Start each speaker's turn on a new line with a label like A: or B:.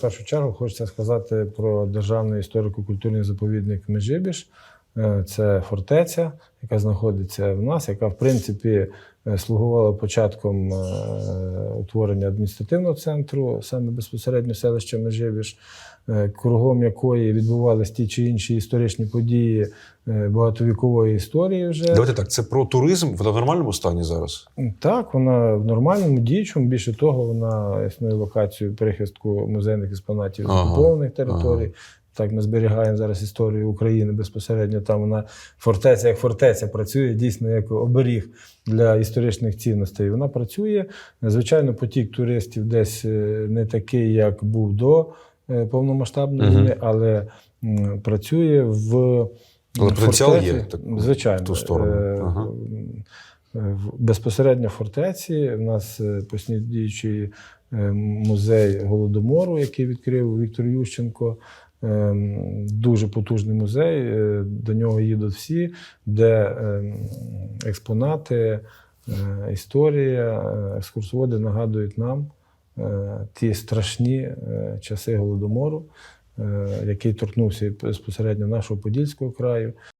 A: Першу чергу хочеться сказати про державний історико-культурний заповідник Межибіж. Е, Це фортеця, яка знаходиться в нас, яка в принципі е, слугувала початком е, утворення адміністративного центру, саме безпосередньо селища Межибіж, кругом якої відбувалися ті чи інші історичні події багатовікової історії вже.
B: Давайте так, це про туризм вона в нормальному стані зараз.
A: Так, вона в нормальному діючому. Більше того, вона існує локацією перехистку музейних експонатів з
B: Ага,
A: окупованих територій. Так, ми зберігаємо зараз історію України безпосередньо. Там вона фортеця як фортеця працює дійсно як оберіг для історичних цінностей. Вона працює. Звичайно, потік туристів десь е, не такий, як був до е, повномасштабної війни, але працює в
B: Але потенціал є, так,
A: звичайно.
B: в ту сторону.
A: Е,
B: Ага.
A: Безпосередньо в фортеці у нас постійно діючий музей голодомору, який відкрив Віктор Ющенко. Е, Дуже потужний музей. е, До нього їдуть всі, де е, експонати, е, історія, е, екскурсоводи нагадують нам ті страшні часи голодомору, який торкнувся безпосередньо нашого Подільського краю.